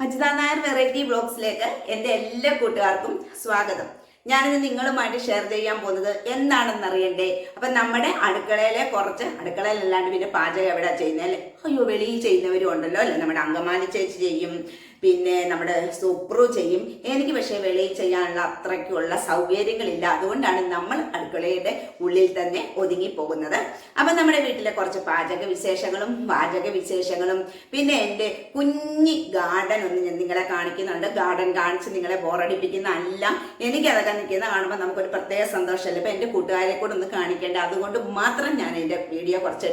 Ajitha Nair variety ബ്ലോഗ്സിലേക്ക് എന്റെ എല്ലാ കൂട്ടുകാർക്കും സ്വാഗതം. ഞാനിന്ന് നിങ്ങളുമായിട്ട് ഷെയർ ചെയ്യാൻ പോകുന്നത് എന്താണെന്ന് അറിയണ്ടേ? അപ്പം നമ്മുടെ അടുക്കളയിലെ കുറച്ച് അടുക്കളയിലല്ലാണ്ട് പിന്നെ പാചകം എവിടെ ചെയ്യുന്നത് അല്ലേ? അയ്യോ വെളിയിൽ ചെയ്യുന്നവരും ഉണ്ടല്ലോ അല്ലേ? നമ്മുടെ അങ്കമാലി ചേച്ചി ചെയ്യും പിന്നെ നമ്മുടെ സുപ്രു ചെയ്യും. എനിക്ക് പക്ഷേ വെളിയിൽ ചെയ്യാനുള്ള അത്രയ്ക്കുള്ള സൗകര്യങ്ങളില്ല. അതുകൊണ്ടാണ് നമ്മൾ അടുക്കളയുടെ ഉള്ളിൽ തന്നെ ഒതുങ്ങി പോകുന്നത് അപ്പം നമ്മുടെ വീട്ടിലെ കുറച്ച് പാചക വിശേഷങ്ങളും പാചക വിശേഷങ്ങളും പിന്നെ എന്റെ കുഞ്ഞി ഗാർഡൻ ഒന്ന് ഞാൻ നിങ്ങളെ കാണിക്കുന്നുണ്ട്. ഗാർഡൻ കാണിച്ച് നിങ്ങളെ ബോറടിപ്പിക്കുന്ന അല്ല എനിക്കതൊക്കെ നിൽക്കുന്ന കാണുമ്പോൾ നമുക്കൊരു പ്രത്യേക സന്തോഷമല്ല? ഇപ്പം എന്റെ കൂട്ടുകാരെ കൂടെ ഒന്ന് കാണിക്കേണ്ട. അതുകൊണ്ട് മാത്രം ഞാൻ എന്റെ വീഡിയോ കുറച്ച്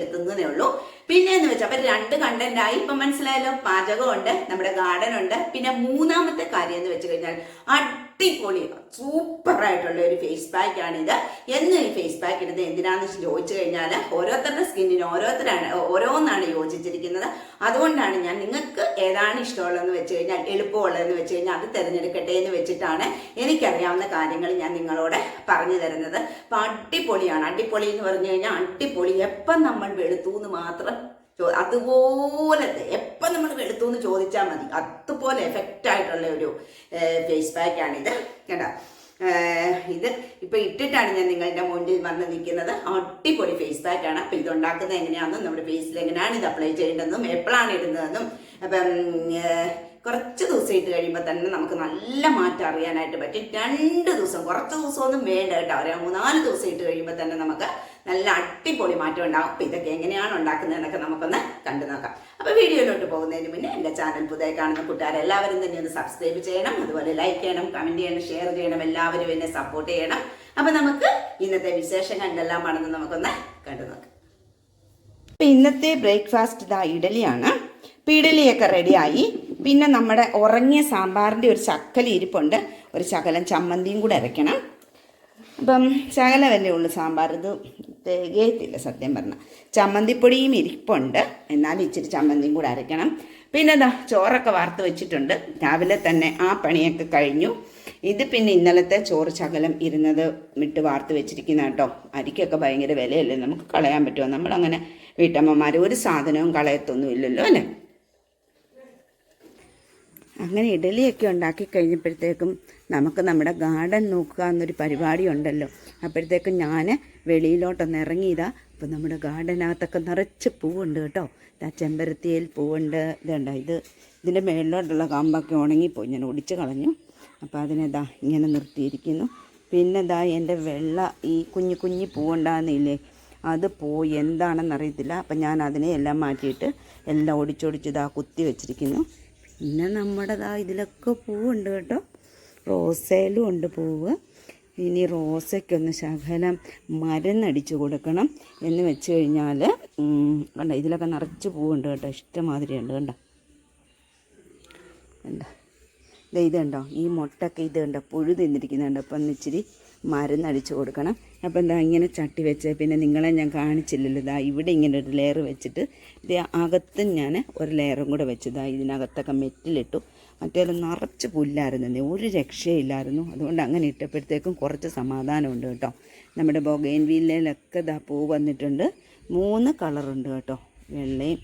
ഉള്ളൂ. പിന്നെ എന്ന് വെച്ചാൽ അപ്പൊ രണ്ട് കണ്ടന്റ് ആയി. ഇപ്പൊ മനസ്സിലായല്ലോ പാചകമുണ്ട് നമ്മുടെ ഗാർഡൻ ഉണ്ട്. പിന്നെ മൂന്നാമത്തെ കാര്യം എന്ന് വെച്ച് കഴിഞ്ഞാൽ അടിപൊളി സൂപ്പർ ആയിട്ടുള്ള ഒരു ഫേസ് പാക്ക് ഇത് എന്ന് ഈ ഫേസ് പാക്ക് ഇടുന്നത് എന്തിനാണെന്ന് ചോദിച്ചു കഴിഞ്ഞാൽ ഓരോരുത്തരുടെ സ്കിന്നിന് ഓരോരുത്തരാണ് ഓരോന്നാണ് യോജിച്ചിരിക്കുന്നത്. അതുകൊണ്ടാണ് ഞാൻ നിങ്ങൾക്ക് ഏതാണ് ഇഷ്ടമുള്ളതെന്ന് വെച്ച് കഴിഞ്ഞാൽ എളുപ്പമുള്ളതെന്ന് വെച്ച് കഴിഞ്ഞാൽ അത് തിരഞ്ഞെടുക്കട്ടെ എന്ന് വെച്ചിട്ടാണ് എനിക്കറിയാവുന്ന കാര്യങ്ങൾ ഞാൻ നിങ്ങളോട് പറഞ്ഞു തരുന്നത്. അപ്പം അടിപൊളിയാണ്. അടിപൊളി എന്ന് പറഞ്ഞു കഴിഞ്ഞാൽ അടിപൊളി. എപ്പം നമ്മൾ വെളുത്തു എന്ന് മാത്രം അതുപോലത്തെ എപ്പം നമ്മൾ വെളുത്തു എന്ന് ചോദിച്ചാൽ മതി. അതുപോലെ എഫക്റ്റ് ആയിട്ടുള്ള ഒരു ഫേസ് പാക്കാണിത് കേട്ടോ? ഇത് ഇപ്പം ഇട്ടിട്ടാണ് ഞാൻ നിങ്ങളുടെ മുന്നിൽ വന്ന് നിൽക്കുന്നത്. അടിപൊളി ഫേസ് പാക്കാണ് അപ്പം ഇത് ഉണ്ടാക്കുന്നത് എങ്ങനെയാണെന്നും നമ്മുടെ ഫേസിൽ എങ്ങനെയാണ് ഇത് അപ്ലൈ ചെയ്യേണ്ടതെന്നും എപ്പോഴാണ് ഇടുന്നതെന്നും അപ്പം കുറച്ച് ദിവസം ഇട്ട് കഴിയുമ്പോൾ തന്നെ നമുക്ക് നല്ല മാറ്റം അറിയാനായിട്ട് പറ്റും. രണ്ട് ദിവസം കുറച്ച് ദിവസമൊന്നും വേണ്ട കേട്ടോ. ഒരു മൂന്നാൽ ദിവസം ഇട്ട് കഴിയുമ്പോൾ തന്നെ നമുക്ക് നല്ല അടിപൊളി മാറ്റം ഉണ്ടാകും അപ്പം ഇതൊക്കെ എങ്ങനെയാണ് ഉണ്ടാക്കുന്നതെന്നൊക്കെ നമുക്കൊന്ന് കണ്ടു നോക്കാം. അപ്പോൾ വീഡിയോയിലോട്ട് പോകുന്നതിന് മുന്നേ എന്റെ ചാനൽ പുതിയ കാണുന്ന കൂട്ടുകാർ എല്ലാവരും തന്നെ ഒന്ന് സബ്സ്ക്രൈബ് ചെയ്യണം. അതുപോലെ ലൈക്ക് ചെയ്യണം കമന്റ് ചെയ്യണം ഷെയർ ചെയ്യണം. എല്ലാവരും എന്നെ സപ്പോർട്ട് ചെയ്യണം. അപ്പോൾ നമുക്ക് ഇന്നത്തെ വിശേഷം കണ്ടെല്ലാം മടങ്ങ് നമുക്കൊന്ന് കണ്ടു നോക്കാം. അപ്പോൾ ഇന്നത്തെ ബ്രേക്ക്ഫാസ്റ്റ് ഇതാ ഇഡലിയാണ്. അപ്പോൾ ഇഡലിയൊക്കെ റെഡിയായി പിന്നെ നമ്മുടെ ഉറങ്ങിയ സാമ്പാറിന്റെ ഒരു ചക്കല ഇരിപ്പുണ്ട്. ഒരു ശകലം ചമ്മന്തിയും കൂടെ അരയ്ക്കണം. അപ്പം ശകലമല്ലേ ഉള്ളൂ സാമ്പാർ? ഇത് തികയത്തില്ല സത്യം പറഞ്ഞാൽ ചമ്മന്തിപ്പൊടിയും ഇരിപ്പുണ്ട്. എന്നാലും ഇച്ചിരി ചമ്മന്തിയും കൂടെ അരയ്ക്കണം. പിന്നെ എന്താ ചോറൊക്കെ വാർത്ത് വെച്ചിട്ടുണ്ട്. രാവിലെ തന്നെ ആ പണിയൊക്കെ കഴിഞ്ഞു. ഇത് പിന്നെ ഇന്നലത്തെ ചോറ് ശകലം ഇരുന്നത് വിട്ട് വാർത്ത് വെച്ചിരിക്കുന്ന കേട്ടോ. അരിക്കൊക്കെ ഭയങ്കര വിലയല്ലേ? നമുക്ക് കളയാൻ പറ്റുമോ? നമ്മളങ്ങനെ വീട്ടമ്മമാർ ഒരു സാധനവും കളയത്തൊന്നും ഇല്ലല്ലോ അല്ലേ? അങ്ങനെ ഇഡലിയൊക്കെ ഉണ്ടാക്കി കഴിഞ്ഞപ്പോഴത്തേക്കും നമുക്ക് നമ്മുടെ ഗാർഡൻ നോക്കുക എന്നൊരു പരിപാടി ഉണ്ടല്ലോ അപ്പോഴത്തേക്കും ഞാൻ വെളിയിലോട്ടൊന്ന് ഇറങ്ങിയതാ. അപ്പോൾ നമ്മുടെ ഗാർഡനകത്തൊക്കെ നിറച്ച് പൂവുണ്ട് കേട്ടോ. ഇതാ ചെമ്പരത്തിയിൽ പൂവുണ്ട്. ഇതുണ്ട് ഇത്? ഇതിന്റെ മേളിലോട്ടുള്ള കമ്പൊക്കെ ഉണങ്ങിപ്പോയി. ഞാൻ ഒടിച്ച് കളഞ്ഞു. അപ്പോൾ അതിനെതാ ഇങ്ങനെ നിർത്തിയിരിക്കുന്നു. പിന്നെ ഇതാ എന്റെ വെള്ള ഈ കുഞ്ഞു കുഞ്ഞു പൂവുണ്ടാകുന്നില്ലേ? അത് പോയി എന്താണെന്ന് അറിയത്തില്ല അപ്പം ഞാൻ അതിനെ എല്ലാം മാറ്റിയിട്ട് എല്ലാം ഒടിച്ചൊടിച്ച് ഇതാ കുത്തി വെച്ചിരിക്കുന്നു. പിന്നെ നമ്മുടേതാ ഇതിലൊക്കെ പൂവുണ്ട് കേട്ടോ. റോസയിലും ഉണ്ട് പൂവ്. ഇനി റോസയ്ക്കൊന്ന് ശകലം മരുന്നടിച്ച് കൊടുക്കണം എന്ന് വെച്ച് കഴിഞ്ഞാൽ കണ്ട ഇതിലൊക്കെ നിറച്ച് പൂവുണ്ട് കേട്ടോ. ഇഷ്ടമാതിരി ഉണ്ട് കണ്ടോ. കണ്ടോ. ഇത് കണ്ടോ ഈ മുട്ടൊക്കെ ഇത് കണ്ടോ പുഴു തിന്നിരിക്കുന്നുണ്ട്. അപ്പം ഇച്ചിരി മരുന്നടിച്ച് കൊടുക്കണം. അപ്പോൾ എന്താ ഇങ്ങനെ ചട്ടി വെച്ച് പിന്നെ നിങ്ങളെ ഞാൻ കാണിച്ചില്ലല്ലോ. ഇതാ ഇവിടെ ഇങ്ങനെ ഒരു ലെയർ വെച്ചിട്ട് ഇത് അകത്തും ഞാൻ ഒരു ലെയറും കൂടെ വെച്ചു. ഇതാ ഇതിനകത്തൊക്കെ മെറ്റിലിട്ടു. മറ്റേത് നിറച്ച് പുല്ലായിരുന്നു. ഒരു രക്ഷയില്ലായിരുന്നു. അതുകൊണ്ട് അങ്ങനെ ഇട്ടപ്പോഴത്തേക്കും കുറച്ച് സമാധാനമുണ്ട് കേട്ടോ. നമ്മുടെ ബൊഗൈൻ വീലിലൊക്കെ ഇതാ പൂ വന്നിട്ടുണ്ട്. മൂന്ന് കളറുണ്ട് കേട്ടോ. വെള്ളയും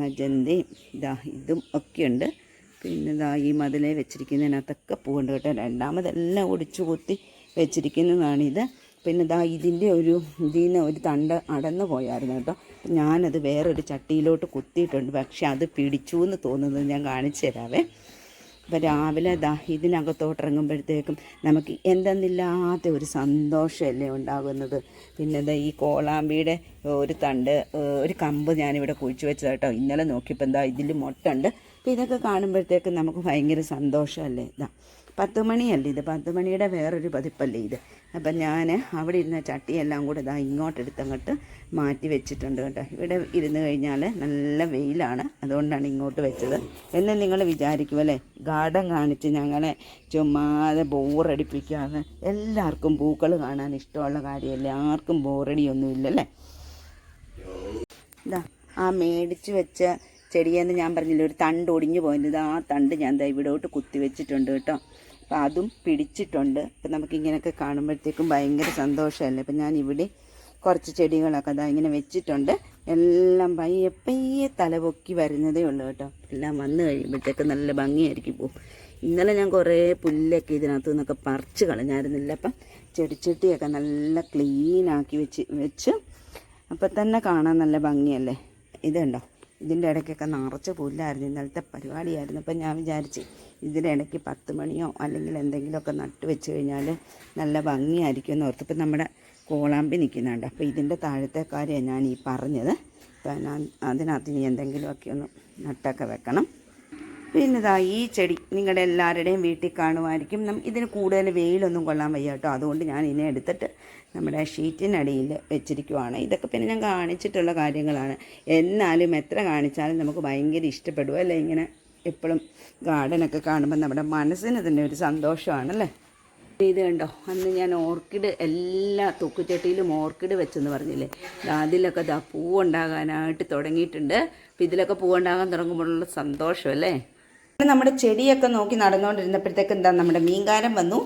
മജന്തയും ഇതാ ഇതും ഒക്കെയുണ്ട്. പിന്നെ ഇതാ ഈ മതിലെ വെച്ചിരിക്കുന്നതിനകത്തൊക്കെ പൂവുണ്ട് കേട്ടോ. രണ്ടാമതെല്ലാം ഒടിച്ചു കുത്തി വെച്ചിരിക്കുന്നതാണിത്. പിന്നെ ഇതാ ഇതിന്റെ ഒരു ഇതിൽ നിന്ന് ഒരു തണ്ട് അടന്നു പോയായിരുന്നു കേട്ടോ. ഞാനത് വേറൊരു ചട്ടിയിലോട്ട് കുത്തിയിട്ടുണ്ട്. പക്ഷെ അത് പിടിച്ചു എന്ന് തോന്നുന്നത് ഞാൻ കാണിച്ചു തരാവേ. അപ്പം രാവിലെ ദാ ഇതിനകത്തോട്ട് ഇറങ്ങുമ്പോഴത്തേക്കും നമുക്ക് എന്തെന്നില്ലാത്ത ഒരു സന്തോഷമല്ലേ ഉണ്ടാകുന്നത്. പിന്നെ ദാ ഈ കോളാമ്പിയുടെ ഒരു തണ്ട് ഒരു കമ്പ് ഞാനിവിടെ കുഴിച്ചു വെച്ചത് കേട്ടോ. ഇന്നലെ നോക്കിയപ്പോൾ എന്താ ഇതിൽ മുട്ടുണ്ട്. അപ്പോൾ ഇതൊക്കെ കാണുമ്പോഴത്തേക്കും നമുക്ക് ഭയങ്കര സന്തോഷമല്ലേ ഇതാ പത്ത് മണിയല്ല ഇത്? പത്ത് മണിയുടെ വേറൊരു പതിപ്പല്ലേ ഇത്? അപ്പം ഞാൻ അവിടെ ഇരുന്ന ചട്ടിയെല്ലാം കൂടെ ഇതാ ഇങ്ങോട്ടെടുത്തങ്ങോട്ട് മാറ്റി വെച്ചിട്ടുണ്ട് കേട്ടോ. ഇവിടെ ഇരുന്ന് കഴിഞ്ഞാൽ നല്ല വെയിലാണ്. അതുകൊണ്ടാണ് ഇങ്ങോട്ട് വെച്ചത്. എന്ന് നിങ്ങൾ വിചാരിക്കുമല്ലേ ഗാർഡൻ കാണിച്ച് ഞങ്ങളെ ചുമ്മാതെ ബോറടിപ്പിക്കാതെ എല്ലാവർക്കും പൂക്കൾ കാണാൻ ഇഷ്ടമുള്ള കാര്യമല്ലേ? ആർക്കും ബോറടിയൊന്നും ഇല്ലല്ലേ ഇതാ ആ മേടിച്ച് വെച്ച ചെടിയെന്ന് ഞാൻ പറഞ്ഞില്ല ഒരു തണ്ട് ഒടിഞ്ഞു പോയത്. ആ തണ്ട് ഞാൻ ദാ ഇവിടോട്ട് കുത്തി വെച്ചിട്ടുണ്ട് കേട്ടോ. അപ്പം അതും പിടിച്ചിട്ടുണ്ട്. അപ്പം നമുക്ക് ഇങ്ങനെയൊക്കെ കാണുമ്പോഴത്തേക്കും ഭയങ്കര സന്തോഷമല്ലേ? അപ്പം ഞാൻ ഇവിടെ കുറച്ച് ചെടികളൊക്കെ അതാ ഇങ്ങനെ വെച്ചിട്ടുണ്ട്. എല്ലാം പയ്യെ പയ്യെ തലപൊക്കി വരുന്നതേ ഉള്ളൂ കേട്ടോ. എല്ലാം വന്നു കഴിയുമ്പോഴത്തേക്ക് നല്ല ഭംഗിയായിരിക്കും പോകും ഇന്നലെ ഞാൻ കുറേ പുല്ലൊക്കെ ഇതിനകത്തു നിന്നൊക്കെ പറിച്ച് കളഞ്ഞായിരുന്നില്ല. അപ്പം ചെടിച്ചട്ടിയൊക്കെ നല്ല ക്ലീനാക്കി വെച്ച് വെച്ച് അപ്പം തന്നെ കാണാൻ നല്ല ഭംഗിയല്ലേ? ഇതുണ്ടോ ഇതിന്റെ ഇടയ്ക്കൊക്കെ നിറച്ച് പുല്ലായിരുന്നു. ഇന്നലത്തെ പരിപാടിയായിരുന്നു. അപ്പം ഞാൻ വിചാരിച്ച് ഇതിന്റെ ഇടയ്ക്ക് പത്ത് മണിയോ അല്ലെങ്കിൽ എന്തെങ്കിലുമൊക്കെ നട്ട് വെച്ച് കഴിഞ്ഞാൽ നല്ല ഭംഗിയായിരിക്കും എന്ന് ഓർത്ത് നമ്മുടെ കോളാമ്പി നിൽക്കുന്നുണ്ട്. അപ്പോൾ ഇതിന്റെ താഴത്തെ കാര്യമാണ് ഞാൻ ഈ പറഞ്ഞത്. അപ്പം ഞാൻ അതിനകത്ത് ഇനി എന്തെങ്കിലുമൊക്കെ ഒന്ന് നട്ടൊക്കെ വെക്കണം. പിന്നെ ഇതാ ഈ ചെടി നിങ്ങളുടെ എല്ലാവരുടെയും വീട്ടിൽ കാണുമായിരിക്കും. ഇതിന് കൂടുതൽ വെയിലൊന്നും കൊള്ളാൻ വയ്യ കേട്ടോ. അതുകൊണ്ട് ഞാൻ ഇതിനെ എടുത്തിട്ട് നമ്മുടെ ഷീറ്റിനടിയിൽ വെച്ചിരിക്കുവാണ്. ഇതൊക്കെ പിന്നെ ഞാൻ കാണിച്ചിട്ടുള്ള കാര്യങ്ങളാണ്. എന്നാലും എത്ര കാണിച്ചാലും നമുക്ക് ഭയങ്കര ഇഷ്ടപ്പെടും അല്ലേ? ഇങ്ങനെ എപ്പോഴും ഗാർഡനൊക്കെ കാണുമ്പോൾ നമ്മുടെ മനസ്സിന് തന്നെ ഒരു സന്തോഷമാണല്ലേ? ഇത് കണ്ടോ? അന്ന് ഞാൻ ഓർക്കിഡ് എല്ലാ തൂക്കുചട്ടിയിലും ഓർക്കിഡ് വെച്ചെന്ന് പറഞ്ഞില്ലേ? അതിലൊക്കെ ദാ പൂവുണ്ടാകാനായിട്ട് തുടങ്ങിയിട്ടുണ്ട്. അപ്പം ഇതിലൊക്കെ പൂവുണ്ടാകാൻ തുടങ്ങുമ്പോഴുള്ള സന്തോഷം അല്ലേ? നമ്മുടെ ചെടിയൊക്കെ നോക്കി നടന്നുകൊണ്ടിരുന്നപ്പോഴത്തേക്ക് എന്താ നമ്മുടെ മീൻകാരം വന്നു.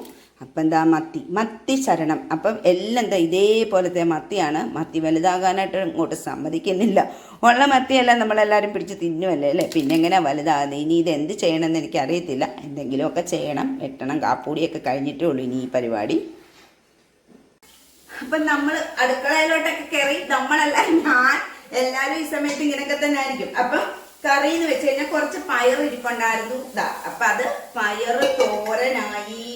അപ്പം എന്താ മത്തി മത്തി ശരണം. അപ്പം എല്ലാം എന്താ ഇതേപോലത്തെ മത്തിയാണ്. മത്തി വലുതാകാനായിട്ട് ഇങ്ങോട്ട് സമ്മതിക്കുന്നില്ല. ഉള്ള മത്തിയെല്ലാം നമ്മളെല്ലാവരും പിടിച്ച് തിന്നുമല്ലേ അല്ലേ? പിന്നെ എങ്ങനെ വലുതാകുന്നത്? ഇനി ഇത് എന്ത് ചെയ്യണമെന്ന് എനിക്കറിയത്തില്ല. എന്തെങ്കിലുമൊക്കെ ചെയ്യണം. വെട്ടണം. കാപ്പൂടിയൊക്കെ കഴിഞ്ഞിട്ടേ ഉള്ളൂ ഇനി ഈ പരിപാടി. അപ്പം നമ്മൾ അടുക്കളയിലോട്ടൊക്കെ കയറി നമ്മളല്ല ഞാൻ എല്ലാവരും ഈ സമയത്ത് ഇങ്ങനെയൊക്കെ തന്നെ ആയിരിക്കും. അപ്പം കറി എന്ന് വെച്ച് കഴിഞ്ഞാൽ കുറച്ച് പയർ ഇരിപ്പുണ്ടായിരുന്നു. ഇതാ അപ്പൊ അത് പയർ തോരനായി.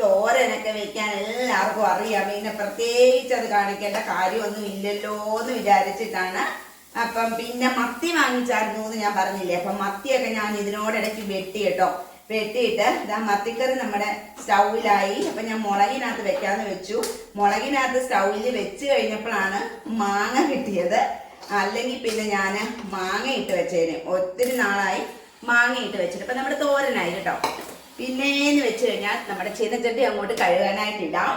തോരനൊക്കെ വെക്കാൻ എല്ലാവർക്കും അറിയാം. പിന്നെ പ്രത്യേകിച്ച് അത് കാണിക്കേണ്ട കാര്യമൊന്നും ഇല്ലല്ലോ എന്ന് വിചാരിച്ചിട്ടാണ്. അപ്പം പിന്നെ മത്തി വാങ്ങിച്ചായിരുന്നു എന്ന് ഞാൻ പറഞ്ഞില്ലേ. അപ്പം മത്തിയൊക്കെ ഞാൻ ഇതിനോടിടയ്ക്ക് വെട്ടി കേട്ടോ. വെട്ടിയിട്ട് ഇതാ മത്തിക്കറി നമ്മുടെ സ്റ്റൗവിലായി. അപ്പം ഞാൻ മുളകിനകത്ത് വെക്കാന്ന് വെച്ചു. മുളകിനകത്ത് സ്റ്റൗവിൽ വെച്ച് കഴിഞ്ഞപ്പോഴാണ് മാങ്ങ കിട്ടിയത്. അല്ലെങ്കിൽ പിന്നെ ഞാൻ മാങ്ങ ഇട്ട് വെച്ചതിന് ഒത്തിരി നാളായി മാങ്ങ ഇട്ട് വെച്ചിട്ട്. അപ്പം നമ്മുടെ തോരനായി കേട്ടോ. പിന്നേന്ന് വെച്ച് കഴിഞ്ഞാൽ നമ്മുടെ ചീനച്ചട്ടി അങ്ങോട്ട് കഴുകാനായിട്ടിടാം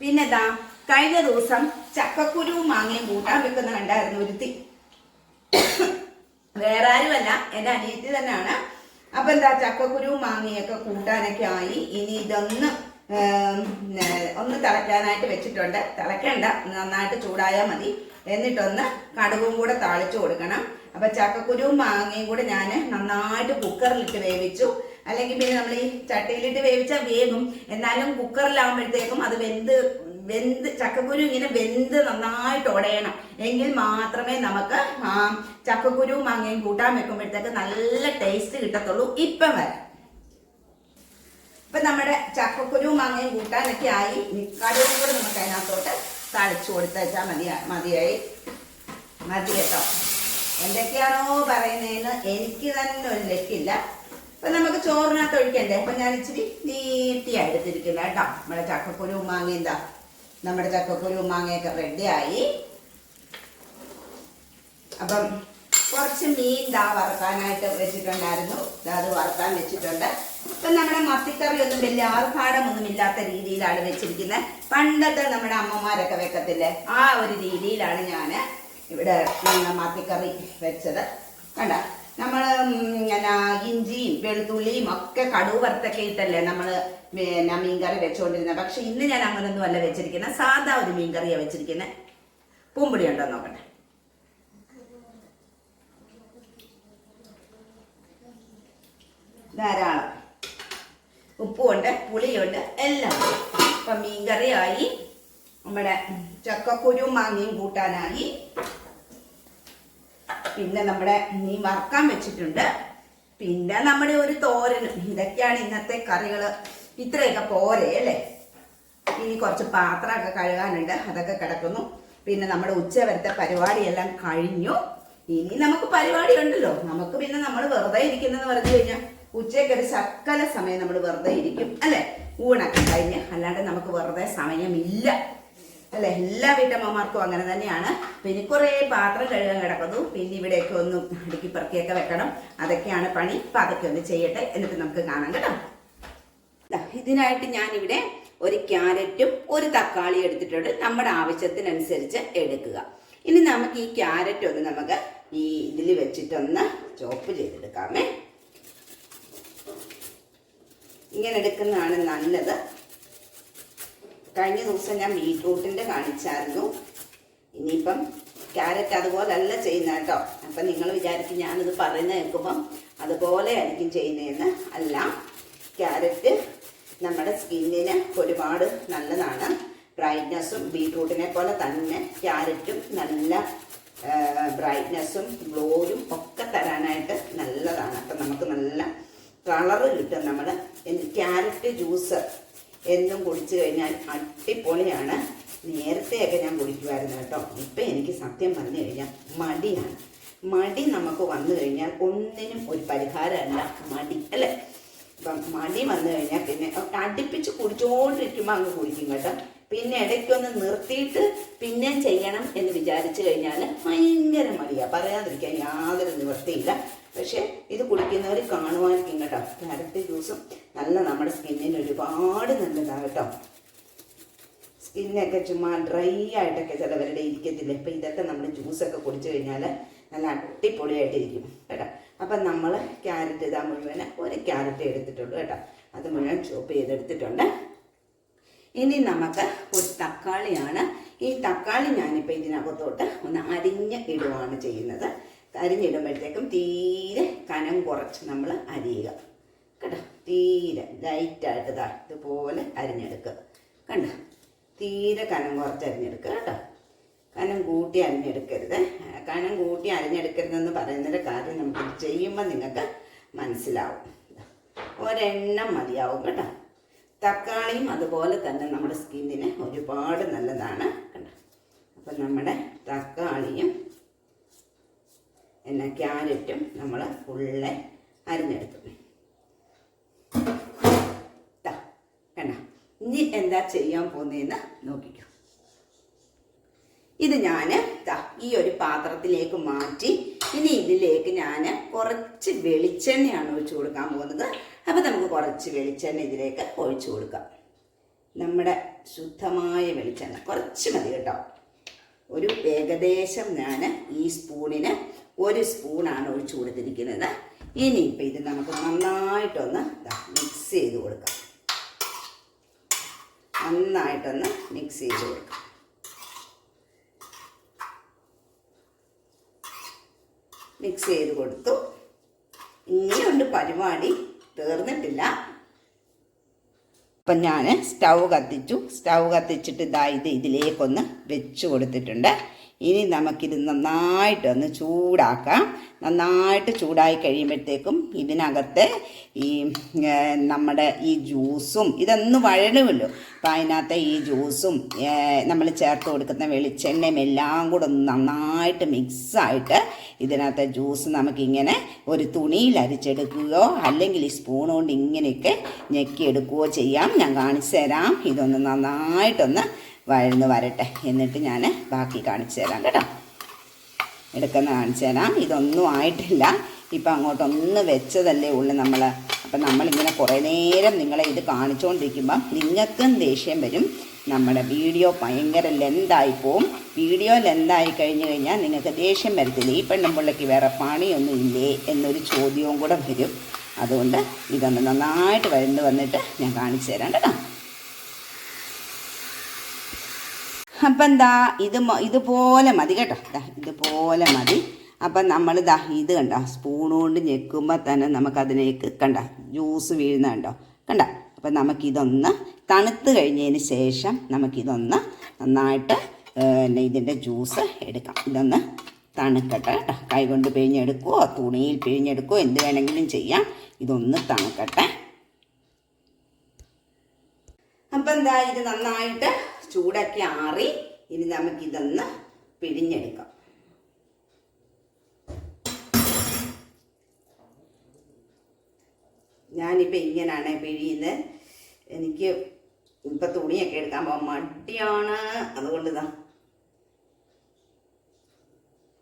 പിന്നെന്താ? കഴിഞ്ഞ ദിവസം ചക്കക്കുരുവും മാങ്ങയും കൂട്ടാൻ വെക്കുന്ന കണ്ടായിരുന്നു ഒരുത്തി. വേറെ ആരുമല്ല. എന്റെ അനിയത്തി തന്നെയാണ്. അപ്പൊ എന്താ? ചക്കക്കുരുവും മാങ്ങയൊക്കെ കൂട്ടാനൊക്കെ ആയി. ഇനി ഇതൊന്ന് ഒന്ന് തിളയ്ക്കാനായിട്ട് വെച്ചിട്ടുണ്ട്. തിളയ്ക്കണ്ട. നന്നായിട്ട് ചൂടായാൽ മതി. എന്നിട്ടൊന്ന് കടുകും കൂടെ താളിച്ചു കൊടുക്കണം. അപ്പൊ ചക്കക്കുരുവും മാങ്ങയും കൂടെ ഞാൻ നന്നായിട്ട് കുക്കറിലിട്ട് വേവിച്ചു. അല്ലെങ്കിൽ പിന്നെ നമ്മൾ ഈ ചട്ടിയിലിട്ട് വേവിച്ചാൽ വേകും എന്നാലും കുക്കറിലാകുമ്പോഴത്തേക്കും അത് വെന്ത് വെന്ത് ചക്കക്കുരു ഇങ്ങനെ വെന്ത് നന്നായിട്ട് ഉടയണം എങ്കിൽ മാത്രമേ നമുക്ക് ചക്കക്കുരുവും മാങ്ങയും കൂട്ടാൻ വെക്കുമ്പോഴത്തേക്ക് നല്ല ടേസ്റ്റ് കിട്ടത്തുള്ളൂ. ഇപ്പം വരാം. ഇപ്പൊ നമ്മുടെ ചക്കക്കുരു മാങ്ങയും കൂട്ടാനൊക്കെ ആയി. കടുകും കൂടെ നമുക്ക് അതിനകത്തോട്ട് തളിച്ചു കൊടുത്തേച്ചാൽ മതി മതിയായി. മതി കേട്ടോ. എന്തൊക്കെയാണോ പറയുന്നതെന്ന് എനിക്ക് തന്നെ ഒരു ലക്കില്ല. ഇപ്പൊ നമുക്ക് ചോറിനകത്ത് ഒഴിക്കണ്ടേ? അപ്പൊ ഞാൻ ഇച്ചിരി നീട്ടിയാണ് എടുത്തിരിക്കുന്നത് കേട്ടോ. നമ്മുടെ ചക്കക്കുരു മാങ്ങ എന്താ നമ്മുടെ ചക്കക്കുരു മാങ്ങയൊക്കെ റെഡിയായി അപ്പം കുറച്ച് മീൻ ദാ വറുക്കാനായിട്ട് വെച്ചിട്ടുണ്ടായിരുന്നു. അത് വറുക്കാൻ വെച്ചിട്ടുണ്ട്. ഇപ്പം നമ്മുടെ മത്തിക്കറി ഒന്നും വലിയ ആർഭാടമൊന്നും ഇല്ലാത്ത രീതിയിലാണ് വെച്ചിരിക്കുന്നത്. പണ്ടത്തെ നമ്മുടെ അമ്മമാരൊക്കെ വെക്കത്തില്ലേ? ആ ഒരു രീതിയിലാണ് ഞാൻ ഇവിടെ മത്തിക്കറി വെച്ചത്. കണ്ട? നമ്മൾ പിന്നെ ഇഞ്ചിയും വെളുത്തുള്ളിയും ഒക്കെ കടുവ് വറുത്തൊക്കെ ഇട്ടല്ലേ നമ്മൾ പിന്നെ മീൻകറി വെച്ചുകൊണ്ടിരുന്നത്. പക്ഷെ ഇന്ന് ഞാൻ അങ്ങനൊന്നും അല്ല വെച്ചിരിക്കുന്നത്. സാധാ ഒരു മീൻകറിയാണ് വെച്ചിരിക്കുന്നത്. പൂമ്പൊടി ഉണ്ടോ നോക്കട്ടെ. ധാരാളം. ഉപ്പുമുണ്ട് പുളിയുണ്ട് എല്ലാം. മീൻ മീൻകറിയായി നമ്മുടെ ചക്കക്കുരു മാങ്ങയും കൂട്ടാനായി. പിന്നെ നമ്മുടെ മീൻ വറക്കാൻ വെച്ചിട്ടുണ്ട്. പിന്നെ നമ്മുടെ ഒരു തോരനും ഇതൊക്കെയാണ് ഇന്നത്തെ കറികൾ. ഇത്രയൊക്കെ പോരെ അല്ലേ? ഇനി കുറച്ച് പാത്രമൊക്കെ കഴുകാനുണ്ട്. അതൊക്കെ കിടക്കുന്നു. പിന്നെ നമ്മുടെ ഉച്ചവരത്തെ പരിപാടിയെല്ലാം കഴിഞ്ഞു. ഇനി നമുക്ക് പരിപാടി ഉണ്ടല്ലോ. നമുക്ക് പിന്നെ നമ്മൾ വെറുതെ ഇരിക്കുന്നെന്ന് പറഞ്ഞു കഴിഞ്ഞാൽ ഉച്ചയ്ക്ക് ഒരു ശക്കല സമയം നമ്മൾ വെറുതെ ഇരിക്കും അല്ലെ? ഊണൊക്കെ കഴിഞ്ഞ് അല്ലാണ്ട് നമുക്ക് വെറുതെ സമയമില്ല അല്ലെ? എല്ലാ വീട്ടമ്മമാർക്കും അങ്ങനെ തന്നെയാണ്. പിന്നെ കുറേ പാത്രം കഴുകാൻ കിടക്കുന്നു പിന്നെ ഇവിടെയൊക്കെ ഒന്ന് അടുക്കി പെറുക്കിയൊക്കെ വെക്കണം. അതൊക്കെയാണ് പണി. അപ്പൊ അതൊക്കെ ഒന്ന് ചെയ്യട്ടെ എന്നിട്ട് നമുക്ക് കാണാം കേട്ടോ. ഞാൻ ഇവിടെ ഒരു ക്യാരറ്റും ഒരു തക്കാളി എടുത്തിട്ടുണ്ട്. നമ്മുടെ ആവശ്യത്തിനനുസരിച്ച് എടുക്കുക. ഇനി നമുക്ക് ഈ ക്യാരറ്റ് ഒന്ന് നമുക്ക് ഈ ഇതിൽ വെച്ചിട്ടൊന്ന് ചോപ്പ് ചെയ്തെടുക്കാമേ. ഇങ്ങനെ എടുക്കുന്നതാണ് നല്ലത്. കഴിഞ്ഞ ദിവസം ഞാൻ ബീട്രൂട്ടിന്റെ കാണിച്ചായിരുന്നു. ഇനിയിപ്പം ക്യാരറ്റ് അതുപോലല്ല ചെയ്യുന്ന കേട്ടോ. അപ്പം നിങ്ങൾ വിചാരിക്കും ഞാനിത് പറയുന്നത് കേൾക്കുമ്പം അതുപോലെ ആയിരിക്കും ചെയ്യുന്നതെന്ന് അല്ല. ക്യാരറ്റ് നമ്മുടെ സ്കിന്നിന് ഒരുപാട് നല്ലതാണ്. ബ്രൈറ്റ്നസ്സും ബീട്രൂട്ടിനെ പോലെ തന്നെ ക്യാരറ്റും നല്ല ബ്രൈറ്റ്നസ്സും ഗ്ലോയും ഒക്കെ തരാനായിട്ട് നല്ലതാണ്. അപ്പം നമുക്ക് നല്ല കളറ് കിട്ടും നമ്മൾ ക്യാരറ്റ് ജ്യൂസ് എന്നും കുടിച്ചു കഴിഞ്ഞാൽ അടിപൊളിയാണ്. നേരത്തെയൊക്കെ ഞാൻ കുടിക്കുമായിരുന്നു കേട്ടോ. ഇപ്പം എനിക്ക് സത്യം പറഞ്ഞു കഴിഞ്ഞാൽ മടിയാണ്. മടി നമുക്ക് വന്നു കഴിഞ്ഞാൽ ഒന്നിനും ഒരു പരിഹാരമല്ല. മടി അല്ലേ? ഇപ്പം മടി വന്നു കഴിഞ്ഞാൽ പിന്നെ അടുപ്പിച്ച് കുടിച്ചുകൊണ്ടിരിക്കുമ്പോൾ അങ്ങ് കുടിക്കും കേട്ടോ. പിന്നെ ഇടയ്ക്കൊന്ന് നിർത്തിയിട്ട് പിന്നെ ചെയ്യണം എന്ന് വിചാരിച്ചു കഴിഞ്ഞാൽ ഭയങ്കര മടിയാണ് പറയാതിരിക്കാൻ യാതൊരു നിവൃത്തിയില്ല. പക്ഷേ ഇത് കുടിക്കുന്നവർ കാണുമായിരിക്കും കേട്ടോ. ക്യാരറ്റ് ജ്യൂസും നല്ല നമ്മുടെ സ്കിന്നിന് ഒരുപാട് നല്ലതാണ് കേട്ടോ. സ്കിന്നൊക്കെ ചുമ്മാ ഡ്രൈ ആയിട്ടൊക്കെ ചിലവരുടെ ഇരിക്കത്തില്ല. അപ്പം ഇതൊക്കെ നമ്മൾ ജ്യൂസൊക്കെ കുടിച്ചു കഴിഞ്ഞാൽ നല്ല അടിപൊളിയായിട്ടിരിക്കും കേട്ടോ. അപ്പം നമ്മൾ ക്യാരറ്റ് ഇതാ മുഴുവൻ ഒരു ക്യാരറ്റ് എടുത്തിട്ടുള്ളൂ കേട്ടോ. അത് മുഴുവൻ ചോപ്പ് ചെയ്തെടുത്തിട്ടുണ്ട്. ഇനി നമുക്ക് ഒരു തക്കാളിയാണ്. ഈ തക്കാളി ഞാനിപ്പോൾ ഇതിനകത്തോട്ട് ഒന്ന് അരിഞ്ഞ് ഇടുവാണ് ചെയ്യുന്നത്. അരിഞ്ഞിടുമ്പോഴത്തേക്കും തീരെ കനം കുറച്ച് നമ്മൾ അരിയുക. കേട്ടോ തീരെ ലൈറ്റായിട്ട് ഇതാ ഇതുപോലെ അരിഞ്ഞെടുക്കുക. കണ്ട? തീരെ കനം കുറച്ച് അരിഞ്ഞെടുക്കുക കേട്ടോ. കനം കൂട്ടി അരിഞ്ഞെടുക്കരുത്. കനം കൂട്ടി അരിഞ്ഞെടുക്കരുതെന്ന് പറയുന്നതിന്റെ കാര്യം നമുക്ക് ചെയ്യുമ്പോൾ നിങ്ങൾക്ക് മനസ്സിലാവും. ഒരെണ്ണം മതിയാവും കേട്ടോ. തക്കാളിയും അതുപോലെ തന്നെ നമ്മുടെ സ്കിന്നിന് ഒരുപാട് നല്ലതാണ്. കേട്ടോ അപ്പം നമ്മുടെ തക്കാളിയും പിന്നെ ക്യാരറ്റും നമ്മൾ ഫുള്ള് അരിഞ്ഞെടുത്തു. കണ്ടോ? ഇനി എന്താ ചെയ്യാൻ പോകുന്നതെന്ന് നോക്കിക്കോ. ഇത് ഞാൻ ഈ ഒരു പാത്രത്തിലേക്ക് മാറ്റി ഇനി ഇതിലേക്ക് ഞാൻ കുറച്ച് വെളിച്ചെണ്ണയാണ് ഒഴിച്ചു കൊടുക്കാൻ പോകുന്നത്. അപ്പോൾ നമുക്ക് കുറച്ച് വെളിച്ചെണ്ണ ഇതിലേക്ക് ഒഴിച്ചു കൊടുക്കാം. നമ്മുടെ ശുദ്ധമായ വെളിച്ചെണ്ണ കുറച്ച് മതി കേട്ടോ. ഒരു ഏകദേശം ഞാൻ ഈ സ്പൂണിന് ഒരു സ്പൂണാണ് ഒഴിച്ചു കൊടുത്തിരിക്കുന്നത്. ഇനിയിപ്പോൾ ഇത് നമുക്ക് നന്നായിട്ടൊന്ന് മിക്സ് ചെയ്ത് കൊടുക്കാം. നന്നായിട്ടൊന്ന് മിക്സ് ചെയ്ത് കൊടുക്കാം. മിക്സ് ചെയ്ത് കൊടുത്തു. ഇനിയുണ്ട് പരിപാടി. തീർന്നിട്ടില്ല. അപ്പം ഞാൻ സ്റ്റൗ കത്തിച്ചു. സ്റ്റൗ കത്തിച്ചിട്ട് ഇതാ ഇത് ഇതിലേക്കൊന്ന് വെച്ച് കൊടുത്തിട്ടുണ്ട്. ഇനി നമുക്കിത് നന്നായിട്ടൊന്ന് ചൂടാക്കാം. നന്നായിട്ട് ചൂടായി കഴിയുമ്പോഴത്തേക്കും ഇതിനകത്ത് ഈ നമ്മുടെ ഈ ജ്യൂസും ഇതൊന്ന് വഴണുമല്ലോ. അപ്പം അതിനകത്ത് ഈ ജ്യൂസും നമ്മൾ ചേർത്ത് കൊടുക്കുന്ന വെളിച്ചെണ്ണയും എല്ലാം കൂടെ ഒന്ന് നന്നായിട്ട് മിക്സായിട്ട് ഇതിനകത്തെ ജ്യൂസ് നമുക്കിങ്ങനെ ഒരു തുണിയിൽ അരിച്ചെടുക്കുകയോ അല്ലെങ്കിൽ ഈ സ്പൂൺ കൊണ്ട് ഇങ്ങനെയൊക്കെ ഞെക്കിയെടുക്കുകയോ ചെയ്യാം. ഞാൻ കാണിച്ചു തരാം. ഇതൊന്ന് നന്നായിട്ടൊന്ന് വഴന്ന് വരട്ടെ. എന്നിട്ട് ഞാൻ ബാക്കി കാണിച്ചു തരാം കേട്ടോ. എടുക്കുന്ന കാണിച്ചു തരാം. ഇതൊന്നും ആയിട്ടില്ല. ഇപ്പം അങ്ങോട്ടൊന്ന് വെച്ചതല്ലേ ഉള്ളു നമ്മൾ അപ്പം നമ്മളിങ്ങനെ കുറേ നേരം നിങ്ങളെ ഇത് കാണിച്ചുകൊണ്ടിരിക്കുമ്പം നിങ്ങൾക്കും ദേഷ്യം വരും. നമ്മുടെ വീഡിയോ ഭയങ്കര ലെന്തായി പോവും. വീഡിയോ ലെന്തായി കഴിഞ്ഞു കഴിഞ്ഞാൽ നിങ്ങൾക്ക് ദേഷ്യം വരത്തില്ല. ഈ പെണ്ണുമ്പിള്ളയ്ക്ക് വേറെ പണിയൊന്നും ഇല്ലേ എന്നൊരു ചോദ്യവും കൂടെ വരും. അതുകൊണ്ട് ഇതൊന്ന് നന്നായിട്ട് വരണ്ട് വന്നിട്ട് ഞാൻ കാണിച്ചു തരാം കേട്ടോ. അപ്പം എന്താ ഇത് ഇതുപോലെ മതി കേട്ടോ. ഇതുപോലെ മതി. അപ്പം നമ്മൾ ദാ ഇത് കണ്ടോ സ്പൂൺ കൊണ്ട് ഞെക്കുമ്പോൾ തന്നെ നമുക്കതിലേക്ക് കണ്ട ജ്യൂസ് വീഴുന്ന കണ്ടോ കണ്ട? അപ്പം നമുക്കിതൊന്ന് തണുത്ത് കഴിഞ്ഞതിന് ശേഷം നമുക്കിതൊന്ന് നന്നായിട്ട് പിന്നെ ഇതിന്റെ ജ്യൂസ് എടുക്കാം. ഇതൊന്ന് തണുക്കട്ടെ കേട്ടോ. കൈ കൊണ്ട് പിഴിഞ്ഞെടുക്കുവോ തുണിയിൽ പിഴിഞ്ഞെടുക്കുവോ എന്ത് വേണമെങ്കിലും ചെയ്യാം. ഇതൊന്ന് തണുക്കട്ടെ. അപ്പം എന്താ ഇത് നന്നായിട്ട് ചൂടൊക്കെ ആറി ഇനി നമുക്ക് നമുക്കിതൊന്ന് പിഴിഞ്ഞെടുക്കാം. ഞാനിപ്പോൾ ഇങ്ങനെയാണ് പിഴിയുന്നത് എനിക്ക് ഇപ്പം തുണിയൊക്കെ എടുക്കാൻ പോകാൻ മടിയാണ്. അതുകൊണ്ട് ഇതാ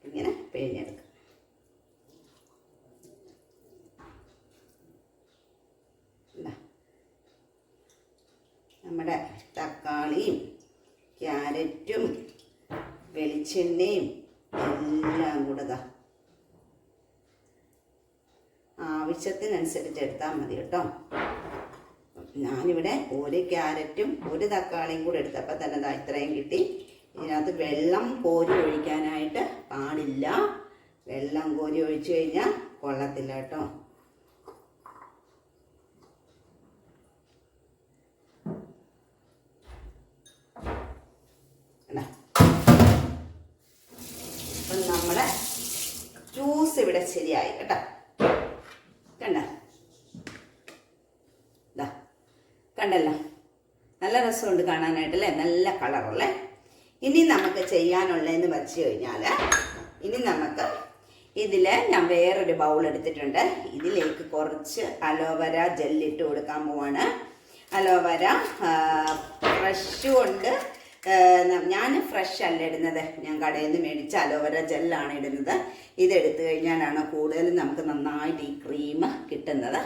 ഇങ്ങനെ പിഴിഞ്ഞെടുക്കാം ഇതാ നമ്മുടെ തക്കാളിയും ക്യാരറ്റും വെളിച്ചെണ്ണയും എല്ലാം കൂടെ താ ആവശ്യത്തിനനുസരിച്ച് എടുത്താൽ മതി കേട്ടോ. ഞാനിവിടെ ഒരു ക്യാരറ്റും ഒരു തക്കാളിയും കൂടെ എടുത്തപ്പോൾ തന്നെ ഇതാ ഇത്രയും കിട്ടി. ഇതിനകത്ത് വെള്ളം കോരി ഒഴിക്കാനായിട്ട് പാടില്ല. വെള്ളം കോരി ഒഴിച്ചു കഴിഞ്ഞാൽ കൊള്ളത്തില്ല കേട്ടോ. ശരിയായി കേട്ടോ? കണ്ട? ഇതാ കണ്ടല്ലോ? നല്ല രസമുണ്ട് കാണാനായിട്ടല്ലേ നല്ല കളറല്ലേ ഇനി നമുക്ക് ചെയ്യാനുള്ളതെന്ന് വെച്ച് കഴിഞ്ഞാൽ ഇനി നമുക്ക് ഇതിൽ ഞാൻ വേറൊരു ബൗൾ എടുത്തിട്ടുണ്ട്. ഇതിലേക്ക് കുറച്ച് അലോവര ജെല്ലിട്ട് കൊടുക്കാൻ പോവാണ്. അലോവര ഫ്രഷും ഉണ്ട് ഞാൻ ഫ്രഷ് അല്ല ഇടുന്നത്. ഞാൻ കടയിൽ നിന്ന് മേടിച്ച അലോവര ജെല്ലാണ് ഇടുന്നത്. ഇതെടുത്തു കഴിഞ്ഞാലാണ് കൂടുതലും നമുക്ക് നന്നായിട്ട് ഈ ക്രീം കിട്ടുന്നത്.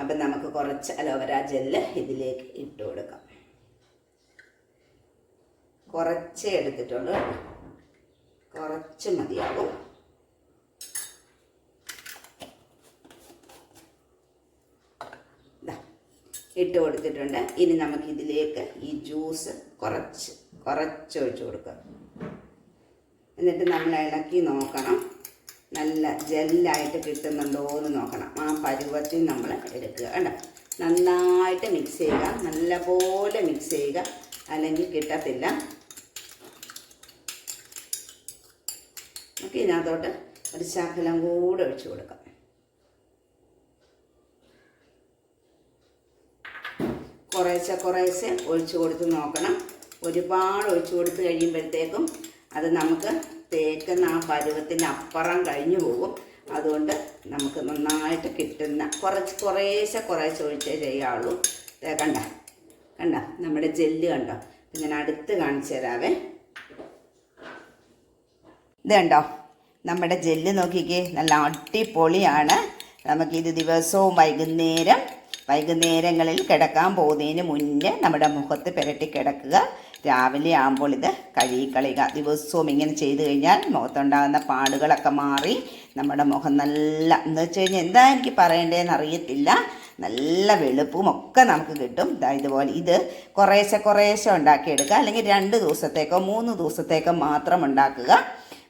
അപ്പം നമുക്ക് കുറച്ച് അലോവര ജെല്ല് ഇതിലേക്ക് ഇട്ട് കൊടുക്കാം. കുറച്ചേ എടുത്തിട്ടുള്ളൂ. കുറച്ച് മതിയാകും ഇട്ട് കൊടുത്തിട്ടുണ്ട്. ഇനി നമുക്ക് ഇതിലേക്ക് ഈ ജ്യൂസ് കുറച്ച് കുറച്ച് ഒഴിച്ചു കൊടുക്കുക. എന്നിട്ട് നമ്മൾ ഇളക്കി നോക്കണം. നല്ല ജെല്ലായിട്ട് കിട്ടുന്നുണ്ടോ എന്ന് നോക്കണം. ആ പരുവത്തിൽ നമ്മൾ എടുക്കുക കേട്ടോ നന്നായിട്ട് മിക്സ് ചെയ്യുക. നല്ലപോലെ മിക്സ് ചെയ്യുക. അല്ലെങ്കിൽ കിട്ടത്തില്ല. നമുക്ക് ഇതിനകത്തോട്ട് ഒരു ശകലം കൂടെ ഒഴിച്ച് കൊടുക്കാം. കുറേശ്ശെ കുറേശ്ശെ ഒഴിച്ചു കൊടുത്ത് നോക്കണം. ഒരുപാട് ഒഴിച്ചു കൊടുത്ത് കഴിയുമ്പോഴത്തേക്കും അത് നമുക്ക് തേക്കുന്ന ആ പരുവത്തിന് അപ്പുറം കഴിഞ്ഞു പോകും. അതുകൊണ്ട് നമുക്ക് നന്നായിട്ട് കിട്ടുന്ന കുറച്ച് കുറേശ്ശെ കുറേശ്ശെ ഒഴിച്ചേ ചെയ്യാവുള്ളൂ. കണ്ട കണ്ട നമ്മുടെ ജെല്ല് കണ്ടോ? ഞാൻ അടുത്ത് കാണിച്ചു തരാവേ. ഇത് കണ്ടോ? നമ്മുടെ ജെല്ല് നോക്കിക്കേ നല്ല അടിപൊളിയാണ്. നമുക്കിത് ദിവസവും വൈകുന്നേരം വൈകുന്നേരങ്ങളിൽ കിടക്കാൻ പോകുന്നതിന് മുന്നേ നമ്മുടെ മുഖത്ത് പുരട്ടി കിടക്കുക. രാവിലെ ആകുമ്പോൾ ഇത് കഴുകിക്കളയുക ദിവസവും ഇങ്ങനെ ചെയ്തു കഴിഞ്ഞാൽ മുഖത്തുണ്ടാകുന്ന പാടുകളൊക്കെ മാറി നമ്മുടെ മുഖം നല്ല എന്ന് വെച്ച് കഴിഞ്ഞാൽ എന്താ എനിക്ക് പറയേണ്ടതെന്ന് അറിയത്തില്ല. നല്ല വെളുപ്പും ഒക്കെ നമുക്ക് കിട്ടും. ഇതുപോലെ ഇത് കുറേശ്ശെ കുറേശ്ശെ ഉണ്ടാക്കിയെടുക്കുക. അല്ലെങ്കിൽ രണ്ട് ദിവസത്തേക്കോ മൂന്ന് ദിവസത്തേക്കോ മാത്രം ഉണ്ടാക്കുക.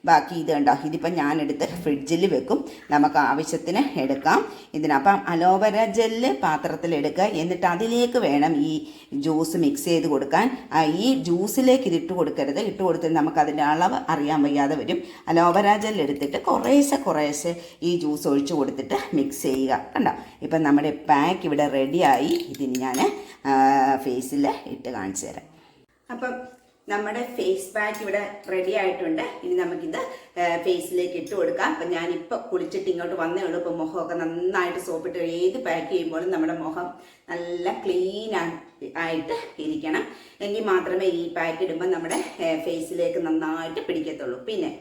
ബാക്കി ഇത് കണ്ടോ? ഇതിപ്പോൾ ഞാനെടുത്ത് ഫ്രിഡ്ജിൽ വെക്കും. നമുക്ക് ആവശ്യത്തിന് എടുക്കാം. ഇതിനപ്പം അലോവര ജെല്ല് പാത്രത്തിലെടുക്കുക എന്നിട്ട് അതിലേക്ക് വേണം ഈ ജ്യൂസ് മിക്സ് ചെയ്ത് കൊടുക്കാൻ. ഈ ജ്യൂസിലേക്ക് ഇത് ഇട്ട് കൊടുക്കരുത്. ഇട്ട് കൊടുത്തിട്ട് നമുക്ക് അതിന്റെ അളവ് അറിയാൻ വയ്യാതെ വരും. അലോവര ജെല്ല് എടുത്തിട്ട് കുറേശ്ശെ കുറേശ്ശെ ഈ ജ്യൂസ് ഒഴിച്ചു കൊടുത്തിട്ട് മിക്സ് ചെയ്യുക. കണ്ടോ? ഇപ്പം നമ്മുടെ പാക്ക് ഇവിടെ റെഡിയായി ഇതിന് ഞാൻ ഫേസിൽ ഇട്ട് കാണിച്ചു തരാം. അപ്പം നമ്മുടെ ഫേസ് പാക്ക് ഇവിടെ റെഡി ആയിട്ടുണ്ട്. ഇനി നമുക്കിത് ഫേസിലേക്ക് ഇട്ട് കൊടുക്കാം. അപ്പം ഞാനിപ്പോൾ കുളിച്ചിട്ട് ഇങ്ങോട്ട് വന്നേ ഉള്ളൂ. ഇപ്പം മുഖമൊക്കെ നന്നായിട്ട് സോപ്പിട്ട് ഏത് പാക്ക് ചെയ്യുമ്പോഴും നമ്മുടെ മുഖം നല്ല ക്ലീൻ ആയിട്ട് ഇരിക്കണം. എങ്കിൽ മാത്രമേ ഈ പാക്ക് ഇടുമ്പോൾ നമ്മുടെ ഫേസിലേക്ക് നന്നായിട്ട് പിടിക്കത്തുള്ളൂ. പിന്നെ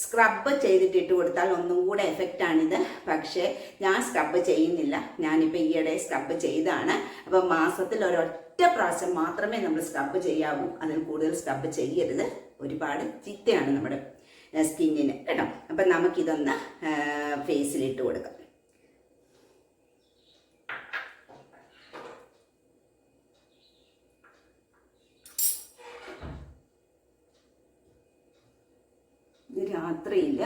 സ്ക്രബ് ചെയ്തിട്ട് ഇട്ട് കൊടുത്താൽ ഒന്നും കൂടെ എഫക്റ്റ് ആണിത്. പക്ഷേ ഞാൻ സ്ക്രബ് ചെയ്യുന്നില്ല. ഞാനിപ്പോൾ ഈയിടെ സ്ക്രബ് ചെയ്താണ് അപ്പം മാസത്തിൽ ഒരൊറ്റ പ്രാവശ്യം മാത്രമേ നമ്മൾ സ്ക്രബ് ചെയ്യാവൂ. അതിൽ കൂടുതൽ സ്ക്രബ് ചെയ്യരുത്. ഒരുപാട് ചിത്തയാണ് നമ്മുടെ സ്കിന്നിന് കേട്ടോ? അപ്പം നമുക്കിതൊന്ന് ഫേസിലിട്ട് കൊടുക്കാം ഇത് രാത്രിയിൽ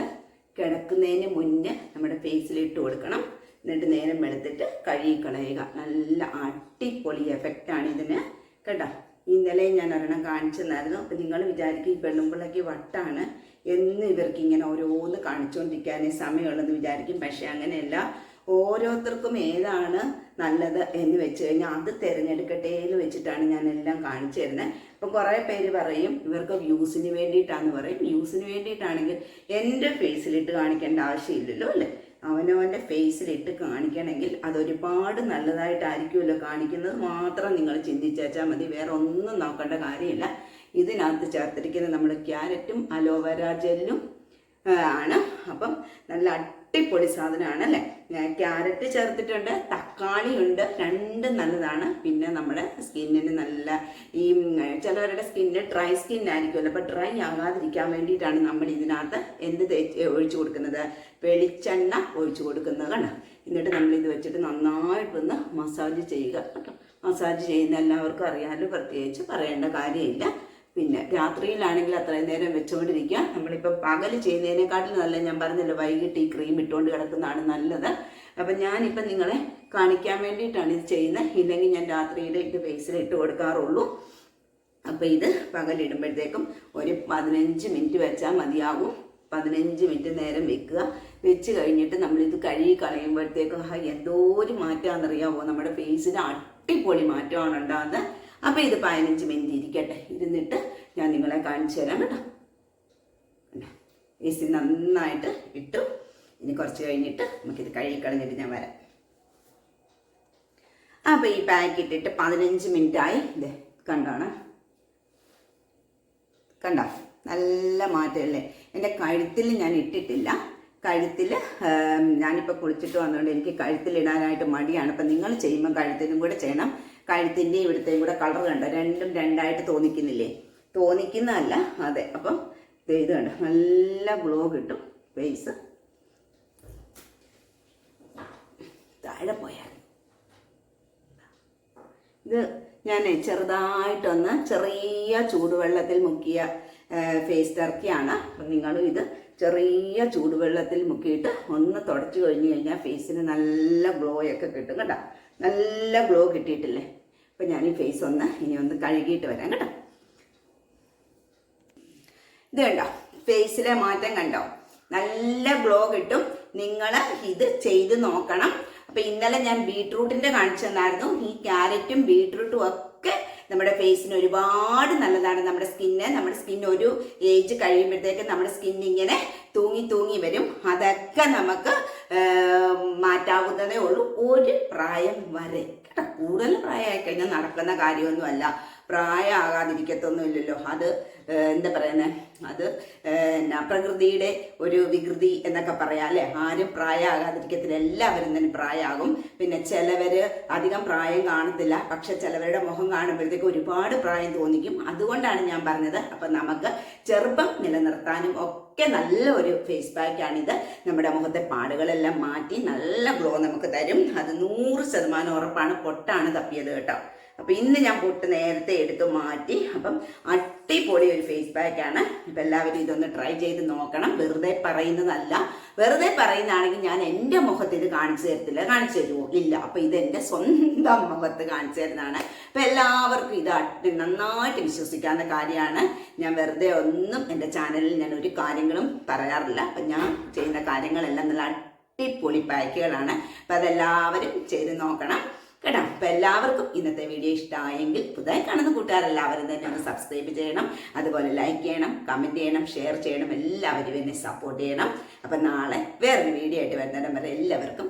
കിടക്കുന്നതിന് മുന്നേ നമ്മുടെ ഫേസിൽ ഇട്ട് കൊടുക്കണം. എന്നിട്ട് നേരം വെളുത്തിട്ട് കഴുകി കളയുക നല്ല അടിപൊളി എഫക്റ്റാണ് ഇതിന്. കേട്ടോ? ഇന്നലെ ഞാൻ ഒരെണ്ണം കാണിച്ചു തന്നായിരുന്നു അപ്പം നിങ്ങൾ വിചാരിക്കും ഈ പെണ്ണുമ്പിള്ളക്ക് വട്ടാണ് എന്ന് ഇവർക്ക് ഇങ്ങനെ ഓരോന്ന് കാണിച്ചുകൊണ്ടിരിക്കാനേ സമയമുള്ളെന്ന് വിചാരിക്കും. പക്ഷേ അങ്ങനെയല്ല. ഓരോരുത്തർക്കും ഏതാണ് നല്ലത് എന്ന് വെച്ച് കഴിഞ്ഞാൽ അത് തിരഞ്ഞെടുക്കട്ടെ എന്ന് വെച്ചിട്ടാണ് ഞാൻ എല്ലാം കാണിച്ചു തരുന്നത് ഇപ്പം കുറേ പേര് പറയും ഇവർക്ക് വ്യൂസിന് വേണ്ടിയിട്ടാന്ന് പറയും. വ്യൂസിന് വേണ്ടിയിട്ടാണെങ്കിൽ എന്റെ ഫേസിലിട്ട് കാണിക്കേണ്ട ആവശ്യമില്ലല്ലോ അല്ലേ? അവനവന്റെ ഫേസിലിട്ട് കാണിക്കണമെങ്കിൽ അതൊരുപാട് നല്ലതായിട്ടായിരിക്കുമല്ലോ കാണിക്കുന്നത്. മാത്രം നിങ്ങൾ ചിന്തിച്ചാൽ മതി വേറെ ഒന്നും നോക്കേണ്ട കാര്യമില്ല. ഇതിനകത്ത് ചേർത്തിരിക്കുന്നത് നമ്മൾ ക്യാരറ്റും അലോവേര ജെല്ലും ആണ്. അപ്പം നല്ല അടിപൊളി സാധനമാണ് അല്ലേ? ക്യാരറ്റ് ചേർത്തിട്ടുണ്ട് തക്കാളി ഉണ്ട് രണ്ടും നല്ലതാണ്. പിന്നെ നമ്മുടെ സ്കിന്നിന് നല്ല ഈ ചിലവരുടെ സ്കിന്നിന് ഡ്രൈ സ്കിൻ ആയിരിക്കുമല്ലോ. അപ്പോൾ ഡ്രൈ ആകാതിരിക്കാൻ വേണ്ടിയിട്ടാണ് നമ്മൾ ഇതിനകത്ത് എന്ത് ഒഴിച്ചു കൊടുക്കുന്നത്? വെളിച്ചെണ്ണ ഒഴിച്ചു കൊടുക്കുന്നത് കണ്ടോ? എന്നിട്ട് നമ്മൾ ഇത് വെച്ചിട്ട് നന്നായിട്ടൊന്ന് മസാജ് ചെയ്യുക. കേട്ടോ മസാജ് ചെയ്യുന്ന എല്ലാവർക്കും അറിയാമല്ലോ പ്രത്യേകിച്ച് പറയേണ്ട കാര്യമില്ല. പിന്നെ രാത്രിയിലാണെങ്കിൽ അത്രയും നേരം വെച്ചുകൊണ്ടിരിക്കുക. നമ്മളിപ്പോൾ പകൽ ചെയ്യുന്നതിനെക്കാട്ടിലും നല്ല ഞാൻ പറഞ്ഞില്ല വൈകിട്ട് ഈ ക്രീം ഇട്ടുകൊണ്ട് കിടക്കുന്നതാണ് നല്ലത്. അപ്പം ഞാനിപ്പം നിങ്ങളെ കാണിക്കാൻ വേണ്ടിയിട്ടാണ് ഇത് ചെയ്യുന്നത്. ഇല്ലെങ്കിൽ ഞാൻ രാത്രിയിൽ ഇത് ഫേസിൽ ഇട്ട് കൊടുക്കാറുള്ളൂ. അപ്പോൾ ഇത് പകലിടുമ്പോഴത്തേക്കും ഒരു പതിനഞ്ച് മിനിറ്റ് വെച്ചാൽ മതിയാകും. പതിനഞ്ച് മിനിറ്റ് നേരം വെക്കുക. വെച്ച് കഴിഞ്ഞിട്ട് നമ്മളിത് കഴുകി കളയുമ്പോഴത്തേക്കും എന്തോ ഒരു മാറ്റമാണെന്നറിയാമോ നമ്മുടെ ഫേസിന് അടിപൊളി മാറ്റമാണ് ഉണ്ടാകുന്നത്. അപ്പോൾ ഇത് പതിനഞ്ച് മിനിറ്റ് ഇരിക്കട്ടെ. ഇരുന്നിട്ട് ഞാൻ നിങ്ങളെ കാണിച്ചു തരാം കേട്ടോ. ഏസി നന്നായിട്ട് ഇട്ടു. ഇനി കുറച്ച് കഴിഞ്ഞിട്ട് നമുക്കിത് കഴുകി കളഞ്ഞിട്ട് ഞാൻ വരാം. അപ്പോൾ ഈ പാക്ക് ഇട്ടിട്ട് പതിനഞ്ച് മിനിറ്റായി. ഇതേ കണ്ടാണ്? കണ്ടോ? നല്ല മാറ്റമല്ലേ? എന്റെ കഴുത്തിൽ ഞാൻ ഇട്ടിട്ടില്ല. കഴുത്തിൽ ഞാനിപ്പോൾ കുളിച്ചിട്ട് വന്നതുകൊണ്ട് എനിക്ക് കഴുത്തിൽ ഇടാനായിട്ട് മടിയാണ്. അപ്പം നിങ്ങൾ ചെയ്യുമ്പോൾ കഴുത്തിനും കൂടെ ചെയ്യണം. കഴുത്തിന്റെയും ഇവിടുത്തെയും കൂടെ കളർ കണ്ടോ? രണ്ടും രണ്ടായിട്ട് തോന്നിക്കുന്നില്ലേ? തോന്നിക്കുന്നതല്ല. അതെ അപ്പം ഇത് കണ്ടോ നല്ല ഗ്ലോ കിട്ടും ഫേസ് താഴെ പോയാൽ. ഇത് ഞാൻ ചെറുതായിട്ടൊന്ന് ചെറിയ ചൂടുവെള്ളത്തിൽ മുക്കിയ ഫേസ് ടർക്കിയാണ് അപ്പം നിങ്ങളും ഇത് ചെറിയ ചൂടുവെള്ളത്തിൽ മുക്കിയിട്ട് ഒന്ന് തുടച്ചു കഴിഞ്ഞു കഴിഞ്ഞാൽ ഫേസിന് നല്ല ഗ്ലോ ഒക്കെ കിട്ടും കേട്ടോ നല്ല ഗ്ലോ കിട്ടിയിട്ടില്ലേ? അപ്പം ഞാൻ ഈ ഫേസ് ഒന്ന് ഇനി ഒന്ന് കഴുകിയിട്ട് വരാം കേട്ടോ ഇത് കണ്ടോ? ഫേസിലെ മാറ്റം കണ്ടോ? നല്ല ഗ്ലോ കിട്ടും. നിങ്ങൾ ഇത് ചെയ്ത് നോക്കണം. അപ്പൊ ഇന്നലെ ഞാൻ ബീട്രൂട്ടിന്റെ കാണിച്ചു തന്നായിരുന്നു. ഈ ക്യാരറ്റും ബീട്രൂട്ടും ഒക്കെ നമ്മുടെ ഫേസിന് ഒരുപാട് നല്ലതാണ്. നമ്മുടെ സ്കിന്ന് നമ്മുടെ സ്കിൻ ഒരു ഏജ് കഴിയുമ്പോഴത്തേക്ക് നമ്മുടെ സ്കിൻ ഇങ്ങനെ തൂങ്ങി തൂങ്ങി വരും. അതൊക്കെ നമുക്ക് മാറ്റാവുന്നതേ ഉള്ളൂ. ഒരു പ്രായം വരെ. കേട്ടോ കൂടുതൽ പ്രായമായി കഴിഞ്ഞാൽ നടക്കുന്ന കാര്യമൊന്നുമല്ല. പ്രായമാകാതിരിക്കത്തൊന്നുമില്ലല്ലോ. അത് എന്താ പറയുന്നത് അത് എന്നാ പ്രകൃതിയുടെ ഒരു വികൃതി എന്നൊക്കെ പറയാം അല്ലേ? ആരും പ്രായമാകാതിരിക്കത്തില്ല. എല്ലാവരും തന്നെ പ്രായമാകും. പിന്നെ ചിലവര് അധികം പ്രായം കാണത്തില്ല. പക്ഷെ ചിലവരുടെ മുഖം കാണുമ്പോഴത്തേക്ക് ഒരുപാട് പ്രായം തോന്നിക്കും. അതുകൊണ്ടാണ് ഞാൻ പറഞ്ഞത്. അപ്പം നമുക്ക് ചെറുപ്പം നിലനിർത്താനും ഒക്കെ നല്ല ഒരു ഫേസ് പാക്കാണിത്. നമ്മുടെ മുഖത്തെ പാടുകളെല്ലാം മാറ്റി നല്ല ഗ്ലോ നമുക്ക് തരും. അത് നൂറ് ശതമാനം ഉറപ്പാണ്. പൊട്ടാണ് തപ്പിയത് കേട്ടോ. അപ്പം ഇന്ന് ഞാൻ പൊട്ട് നേരത്തെ എടുത്തു മാറ്റി. അപ്പം അടിപൊളി ഒരു ഫേസ് പാക്കാണ് അപ്പം എല്ലാവരും ഇതൊന്ന് ട്രൈ ചെയ്ത് നോക്കണം. വെറുതെ പറയുന്നതല്ല. വെറുതെ പറയുന്നതാണെങ്കിൽ ഞാൻ എന്റെ മുഖത്ത് ഇത് കാണിച്ചു തരത്തില്ല. കാണിച്ചു തരുമോ ഇല്ല. അപ്പം ഇത് എന്റെ സ്വന്തം മുഖത്ത് കാണിച്ചു തരുന്നതാണ്. അപ്പം എല്ലാവർക്കും ഇത് നന്നായിട്ട് വിശ്വസിക്കാവുന്ന കാര്യമാണ്. ഞാൻ വെറുതെ ഒന്നും എന്റെ ചാനലിൽ ഞാൻ ഒരു കാര്യങ്ങളും പറയാറില്ല. അപ്പം ഞാൻ ചെയ്യുന്ന കാര്യങ്ങളെല്ലാം നല്ല അടിപൊളി പാക്കുകളാണ് അപ്പം അതെല്ലാവരും ചെയ്ത് നോക്കണം. കേട്ടോ. അപ്പം എല്ലാവർക്കും ഇന്നത്തെ വീഡിയോ ഇഷ്ടമായെങ്കിൽ പുതുതായി കാണുന്ന കൂട്ടുകാരെല്ലാവരും തന്നെ ഒന്ന് സബ്സ്ക്രൈബ് ചെയ്യണം. അതുപോലെ ലൈക്ക് ചെയ്യണം കമന്റ് ചെയ്യണം ഷെയർ ചെയ്യണം. എല്ലാവരും എന്നെ സപ്പോർട്ട് ചെയ്യണം. അപ്പം നാളെ വേറൊരു വീഡിയോ ആയിട്ട് വരുന്നതിനും വരെ എല്ലാവർക്കും